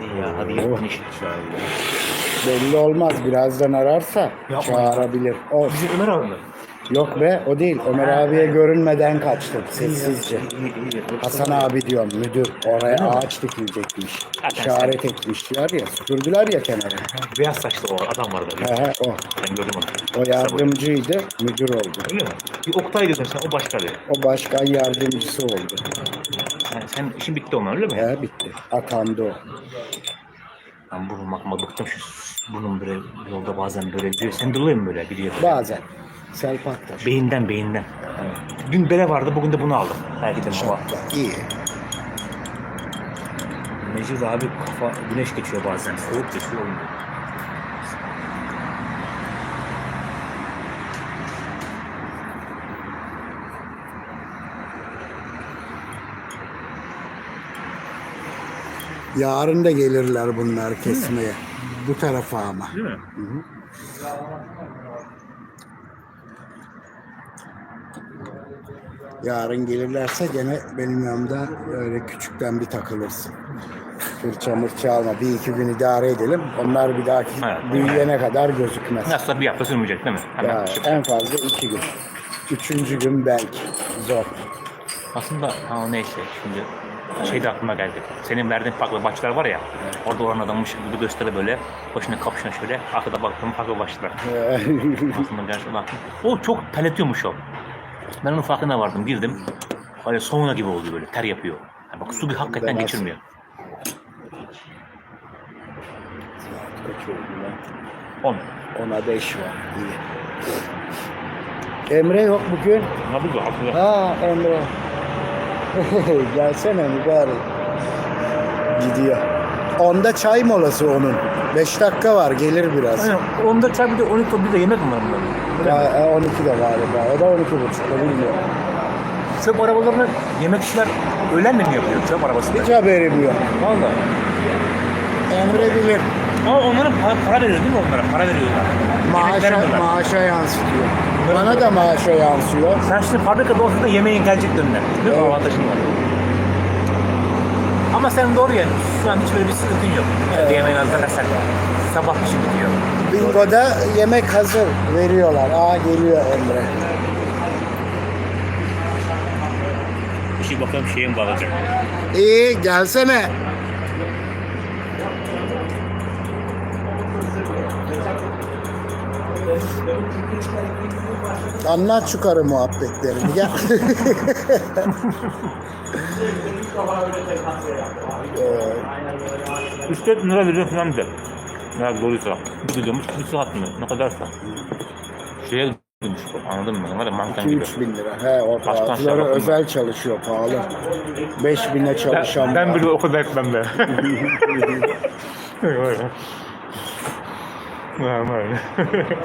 Ya hadi git iş. Belli olmaz. Birazdan ararsa Yapma çağırabilir. O, Bizim Ömer abi mi? yok be o değil. Ömer abiye görünmeden kaçtım sessizce. İyi iyi iyi. Hasan abi diyorum müdür. Oraya ağaç dikilecekmiş. Zaten İşaret etmişler ya. Süpürdüler ya kenara. Beyaz saçlı o adam vardı. He he o. Ben gördüm onu. O yardımcıydı. Müdür oldu. Öyle mi? Bir Oktay dedin sen o başka bir. O başkan yardımcısı oldu. Sen, sen işin bitti onunla öyle mi? He bitti. Atandı o. Ben burnum bakma bıktım şu burnum böyle yolda bazen böyle diyor. Sen de oluyor mu böyle biliyor. Bazen. Selpak taşı. Beyinden beyinden. Yani dün bere vardı bugün de bunu aldım. Belki de baba. İyi. Necip abi kafa güneş geçiyor bazen. Soğuk geçiyor. olmuyor. Yarın da gelirler bunlar kesmeye. Bu tarafa ama. Değil mi? Yarın gelirlerse gene benim yanımda öyle küçükten bir takılırsın. Fırça mırça alma. Bir iki gün idare edelim. Onlar bir dahaki Evet. büyüyene kadar gözükmez. Aslında bir hafta sürmeyecek değil mi? Hemen Ya, en fazla iki gün. Üçüncü gün belki. Zor. Aslında ha, neyse şimdi şey de aklıma geldi. Senin verdiğin farklı başlar var ya. Orada olan adammış gibi göstere böyle başına kapışına şöyle arkada baktım farklı başlar. Aslında gerçekten. O çok terletiyormuş o. Ben onun farkına vardım. Girdim. Böyle sauna gibi oluyor böyle. Ter yapıyor. Yani bak su bir hakikaten Ben geçirmiyor. Kaç oldu lan? 10. Ona beş var. İyi. Emre yok bugün. Ne bu. Ha Emre. Gelsene mübarek. Gidiyor. Onda çay molası onun. 5 dakika var gelir biraz. Aynen. Onda çay bir de 12 bir de yemek mi var bunların? Ya, e, 12 de galiba. O da 12 buçukta bilmiyorum. Çöp arabalarını yemekçiler öğlen mi yapıyor çöp arabası? Hiç haberim yok. Valla. Emre bilir. Ama onlara para, para veriyor değil mi onlara? Para veriyorlar. Maaşa, maaşa yansıtıyor. Bana da maaşa yansıyor. Sen şimdi fabrikada olsa da yemeğin gelecek önüne. Değil mi? Evet. Avantajın var. Ama sen doğru yani. Şu an hiç böyle bir sıkıntın yok. Evet. Yemeğin hazırlarsak sabah işi bitiyor. Bingo'da yemek hazır veriyorlar. Aa geliyor Emre. Bir şey bakalım şeye mi bağlayacak? İyi gelsene. Anlat şu karı muhabbetlerini. Gel. Üstte lira veriyor falan de. Ya doğruysa. Bir gidiyormuş, bir saat mi? Ne kadarsa. Şeye gitmiş bu, anladın mı? Var ya manken gibi. 2-3 bin lira. He o Başkan özel çalışıyor pahalı. 5 bine çalışan Ben var. bile o kadar etmem be. Vay be. Vay be.